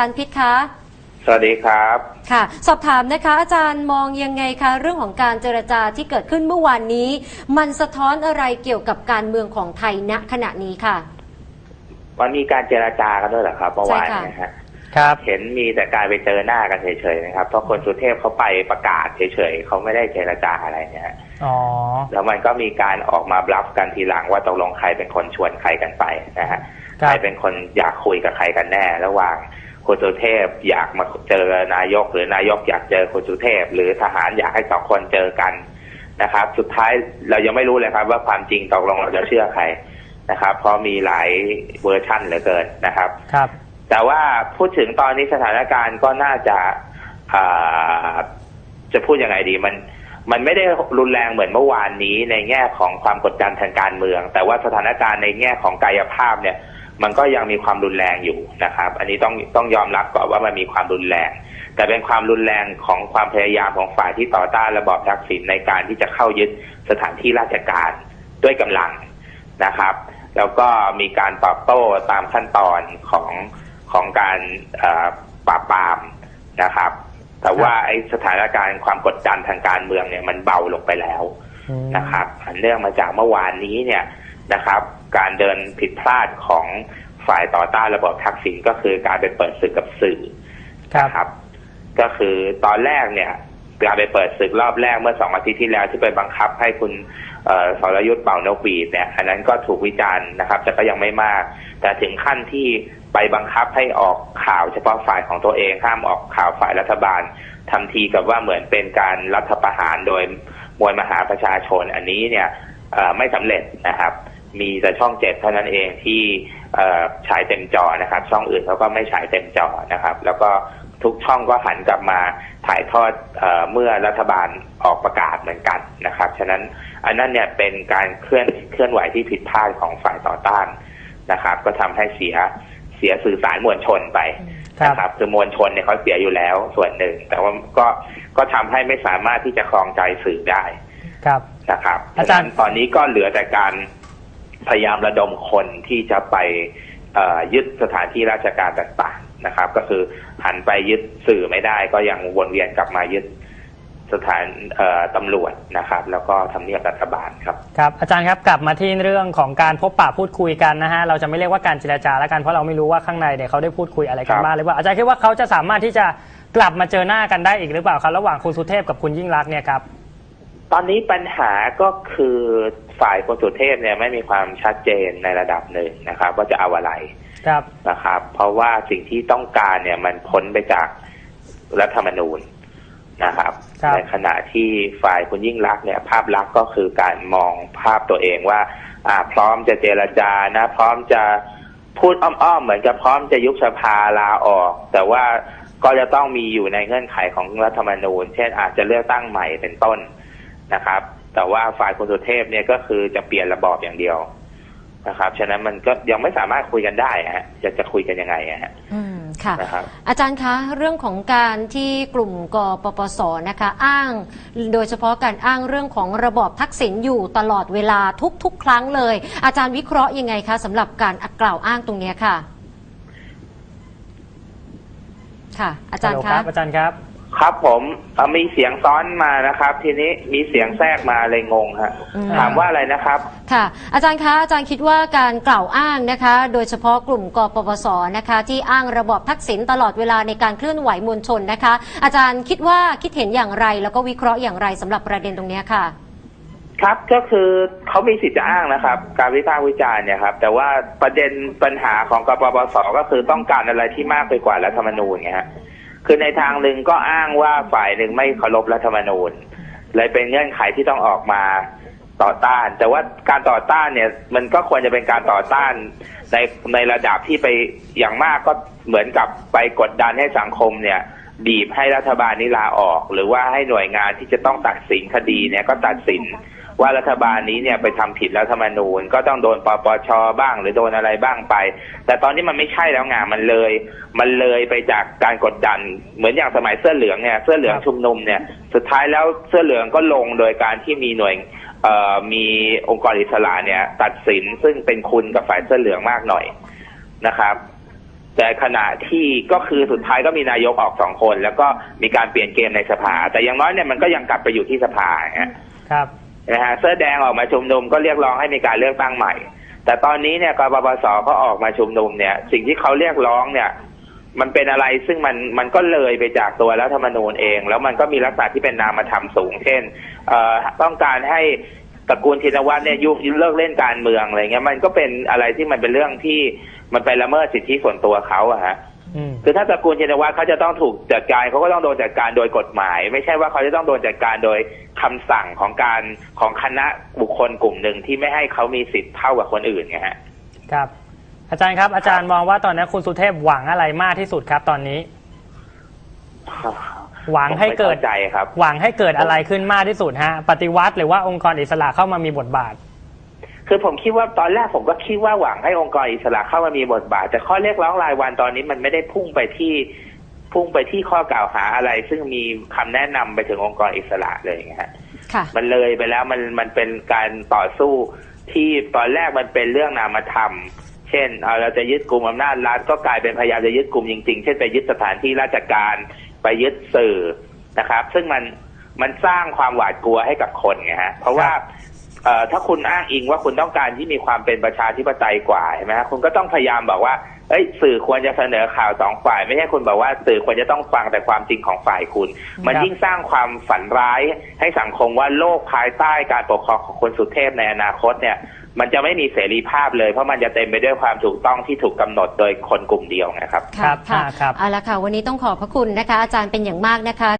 ปันพิษคะสวัสดีครับค่ะ สอบถามนะคะ อาจารย์มองยังไงคะ เรื่องของการเจรจาที่เกิดขึ้นเมื่อวานนี้ มันสะท้อนอะไรเกี่ยวกับการเมืองของไทยณขณะนี้ค่ะมันมีการเจราจากันด้วยเหรอครับเมื่อวานใช่ค่ะนะฮะครับเห็นมีแต่การไปเจอหน้ากันเฉยๆนะครับเพราะคนสุเทพเขาไปประกาศเฉยๆเขาไม่ได้เจราจาอะไรเนี่ยฮะอ๋อแล้วมันก็มีการออกมาบลัฟกันทีหลังว่าตกลงใครเป็นคนชวนใครกันไปนะฮะครับใครเป็นคนอยากคุยกับใครกันแน่ระหว่าง คุณสุเทพอยากมาเจอนายก หรือนายกอยากเจอคุณสุเทพ หรือทหารอยากให้สองคนเจอกันนะครับ สุดท้ายเรายังไม่รู้เลยครับ ว่าความจริงตกลงเราจะเชื่อใครนะครับ เพราะมีหลายเวอร์ชั่นเหลือเกินนะครับ ครับ แต่ว่าพูดถึงตอนนี้สถานการณ์ก็น่าจะอ่าจะพูดยังไงดีมันมันไม่ได้รุนแรงเหมือนเมื่อวานนี้ในแง่ของความกดดันทางการเมือง แต่ว่าสถานการณ์ในแง่ของกายภาพเนี่ย มันก็ยังมีความรุนแรงอยู่นะครับ อันนี้ต้องต้องยอมรับก่อนว่ามันมีความรุนแรง แต่เป็นความรุนแรงของความพยายามของฝ่ายที่ต่อต้านระบอบทักษิณในการที่จะเข้ายึดสถานที่ราชการด้วยกำลังนะครับ แล้วก็มีการตอบโต้ตามขั้นตอนของของการเอ่อปราบปรามนะครับ แต่ว่าไอ้สถานการณ์ความกดดันทางการเมืองเนี่ยมันเบาลงไปแล้วอืมนะครับอันเนื่องมาจากเมื่อวานนี้เนี่ย นะครับ การเดินผิดพลาดของฝ่ายต่อต้านระบอบทักษิณก็คือการไปเปิดศึกกับสื่อครับนะครับ ก็คือตอนแรกเนี่ยการไปเปิดศึกรอบแรกเมื่อสองอาทิตย์ที่แล้วที่ไปบังคับให้คุณเอ่อสรยุทธ์เป่านกหวีดเนี่ย อันนั้นก็ถูกวิจารณ์นะครับ แต่ก็ยังไม่มาก แต่ถึงขั้นที่ไปบังคับให้ออกข่าวเฉพาะฝ่ายของตัวเองห้ามออกข่าวฝ่ายรัฐบาลทำทีกับว่าเหมือนเป็นการรัฐประหารโดยมวลมหาประชาชนอันนี้เนี่ยเอ่อไม่สำเร็จนะครับ มีแต่ช่องเจ็ดเท่านั้นเองที่เอ่อฉายเต็มจอนะครับ ช่องอื่นเขาก็ไม่ฉายเต็มจอนะครับ แล้วก็ทุกช่องก็หันกลับมาถ่ายทอดเออเมื่อรัฐบาลออกประกาศเหมือนกันนะครับฉะนั้นอันนั้นเนี่ยเป็นการเคลื่อนเคลื่อนไหวที่ผิดพลาดของฝ่ายต่อต้านนะครับ ก็ทำให้เสียเสียสื่อสารมวลชนไปครับนะครับคือมวลชนเนี่ยเขาเสียอยู่แล้วส่วนหนึ่ง แต่ว่าก็ก็ทำให้ไม่สามารถที่จะครองใจสื่อได้ครับนะครับอาจารย์ฉะนั้นตอนนี้ก็เหลือแต่การ พยายามระดมคนที่จะไปยึดสถานที่ราชการต่างๆนะครับ ก็คือหันไปยึดสื่อไม่ได้ ก็ยังวนเวียนกลับมายึดสถานตำรวจนะครับ แล้วก็ทำเนียบรัฐบาลครับครับอาจารย์ครับกลับมาที่เรื่องของการพบปะพูดคุยกันนะฮะเราจะไม่เรียกว่าการเจรจาแล้วกันเพราะเราไม่รู้ว่าข้างในเนี่ยเขาได้พูดคุยอะไรกันบ้างหรือเปล่าอาจารย์คิดว่าเขาจะสามารถที่จะกลับมาเจอหน้ากันได้อีกหรือเปล่าครับ ระหว่างคุณสุเทพกับคุณยิ่งรักเนี่ยครับ ตอนนี้ปัญหาก็คือฝ่ายคนสุเทพเนี่ยไม่มีความชัดเจนในระดับหนึ่งนะครับ ว่าจะเอาอะไรครับนะครับ เพราะว่าสิ่งที่ต้องการเนี่ยมันพ้นไปจากรัฐธรรมนูญนะครับครับในขณะที่ฝ่ายคุณยิ่งรักษณ์เนี่ย ภาพลักษณ์ก็คือการมองภาพตัวเองว่า อ่า พร้อมจะเจรจานะ พร้อมจะพูดอ้อมๆเหมือนกับพร้อมจะยุบสภาลาออก แต่ว่าก็จะต้องมีอยู่ในเงื่อนไขของรัฐธรรมนูญ เช่นอาจจะเลือกตั้งใหม่เป็นต้น นะครับ แต่ว่าฝ่ายคุณสุเทพเนี่ยก็คือจะเปลี่ยนระบอบอย่างเดียวนะครับฉะนั้นมันก็ยังไม่สามารถคุยกันได้ฮะจะจะคุยกันยังไงอะฮะอืมค่ะนะครับอาจารย์คะเรื่องของการที่กลุ่มกปปสนะคะ อ้าง โดยเฉพาะการอ้างเรื่องของระบอบทักษิณอยู่ตลอดเวลาทุกๆ ครั้งเลย อาจารย์วิเคราะห์ยังไงคะสำหรับการกล่าวอ้างตรงเนี้ยค่ะ ค่ะ อาจารย์ฮัลโหลคะอาจารย์ครับ ครับผมเอ่อมีเสียงซ้อนมานะครับ ทีนี้มีเสียงแทรกมาเลยงงฮะอืม ถามว่าอะไรนะครับ ค่ะ อาจารย์คะอาจารย์คิดว่าการกล่าวอ้างนะคะ โดยเฉพาะกลุ่มกปปสนะคะ ที่อ้างระบอบทักษิณตลอดเวลาในการเคลื่อนไหวมวลชนนะคะ อาจารย์คิดว่าคิดเห็นอย่างไร แล้วก็วิเคราะห์อย่างไรสำหรับประเด็นตรงเนี้ยค่ะ ครับก็คือเขามีสิทธิ์จะอ้างนะครับ การวิพากษ์วิจารณ์เนี่ยครับ แต่ว่าประเด็นปัญหาของกปปสก็คือต้องการอะไรที่มากไปกว่ารัฐธรรมนูญไงฮะ คือในทางหนึ่งก็อ้างว่าฝ่ายหนึ่งไม่เคารพรัฐธรรมนูญ เลยเป็นเงื่อนไขที่ต้องออกมาต่อต้าน แต่ว่าการต่อต้านเนี่ย มันก็ควรจะเป็นการต่อต้านในในระดับที่ไปอย่างมากก็เหมือนกับไปกดดันให้สังคมเนี่ย บีบให้รัฐบาลนี้ลาออก หรือว่าให้หน่วยงานที่จะต้องตัดสินคดีเนี่ยก็ตัดสิน ว่ารัฐบาลนี้เนี่ยไปทำผิดรัฐธรรมนูญ ก็ต้องโดนปปชบ้าง หรือโดนอะไรบ้างไป แต่ตอนนี้มันไม่ใช่แล้วไงมันเลย มันเลยไปจากการกดดัน เหมือนอย่างสมัยเสื้อเหลืองเนี่ยเสื้อเหลืองชุมนุมเนี่ยสุดท้ายแล้วเสื้อเหลืองก็ลงโดยการที่มีหน่วยมีองค์กรอิสระเนี่ยตัดสินซึ่งเป็นคุณกับฝ่ายเสื้อเหลืองมากหน่อยนะครับ แต่ขณะที่ก็คือสุดท้ายก็มีนายกออกสองคน แล้วก็มีการเปลี่ยนเกมในสภา แต่อย่างน้อยเนี่ยมันก็ยังกลับไปอยู่ที่สภาอย่างเงี้ยครับ นะฮะเสื้อแดงออกมาชุมนุมก็เรียกร้องให้มีการเลือกตั้งใหม่ แต่ตอนนี้เนี่ยกบปสเขาออกมาชุมนุมเนี่ย สิ่งที่เขาเรียกร้องเนี่ย มันเป็นอะไรซึ่งมันมันก็เลยไปจากตัวรัฐธรรมนูญเอง แล้วมันก็มีลักษณะที่เป็นนามธรรมสูง เช่นเอ่อต้องการให้ตระกูลชินวัตรเนี่ยยุเลิกเล่นการเมืองอะไรเงี้ยมันก็เป็นอะไรที่มันเป็นเรื่องที่มันไปละเมิดสิทธิส่วนตัวเขาอะฮะ คือถ้าตระกูลชินวัตรเขาจะต้องถูกจัดการเขาก็ต้องโดนจัดการโดยกฎหมาย ไม่ใช่ว่าเขาจะต้องโดนจัดการโดยคำสั่งของการของคณะบุคคลกลุ่มหนึ่งที่ไม่ให้เขามีสิทธิ์เท่ากับคนอื่นไงฮะครับ อาจารย์ครับ อาจารย์มองว่าตอนนี้คุณสุเทพหวังอะไรมากที่สุดครับตอนนี้ หวังให้เกิดผมไม่ข้าใจครับ หวังให้เกิดอะไรขึ้นมากที่สุดฮะ ปฏิวัติหรือว่าองค์กรอิสระเข้ามามีบทบาท คือผมคิดว่าตอนแรกผมก็คิดว่าหวังให้องค์กรอิสระเข้ามามีบทบาท แต่ข้อเรียกร้องรายวันตอนนี้มันไม่ได้พุ่งไปที่พุ่งไปที่ข้อกล่าวหาอะไร ซึ่งมีคำแนะนำไปถึงองค์กรอิสระเลยไงฮะค่ะมันเลยไปแล้วมันมันเป็นการต่อสู้ที่ตอนแรกมันเป็นเรื่องนามธรรม เช่นเอาเราจะยึดกลุ่มอำนาจรัฐก็กลายเป็นพยายามจะยึดกลุ่มจริงๆ เช่นไปยึดสถานที่ราชการไปยึดสื่อนะครับ ซึ่งมันมันสร้างความหวาดกลัวให้กับคนไงฮะเพราะว่าเอ่อ ถ้าคุณอ้างอิงว่าคุณต้องการที่มีความเป็นประชาธิปไตยกว่าใช่ไหมฮะคุณก็ต้องพยายามบอกว่าเอ้ยสื่อควรจะเสนอข่าวสองฝ่าย ไม่ใช่คุณบอกว่าสื่อควรจะต้องฟังแต่ความจริงของฝ่ายคุณ มันครับยิ่งสร้างความฝันร้ายให้สังคมว่าโลกภายใต้การปกครองของคนสุเทพในอนาคตเนี่ย มันจะไม่มีเสรีภาพเลยเพราะมันจะเต็มไปด้วยความถูกต้องที่ถูกกำหนดโดยคนกลุ่มเดียวนะครับ ครับค่ะครับเอาละค่ะวันนี้ต้องขอบพระคุณนะคะ อาจารย์เป็นอย่างมากนะคะ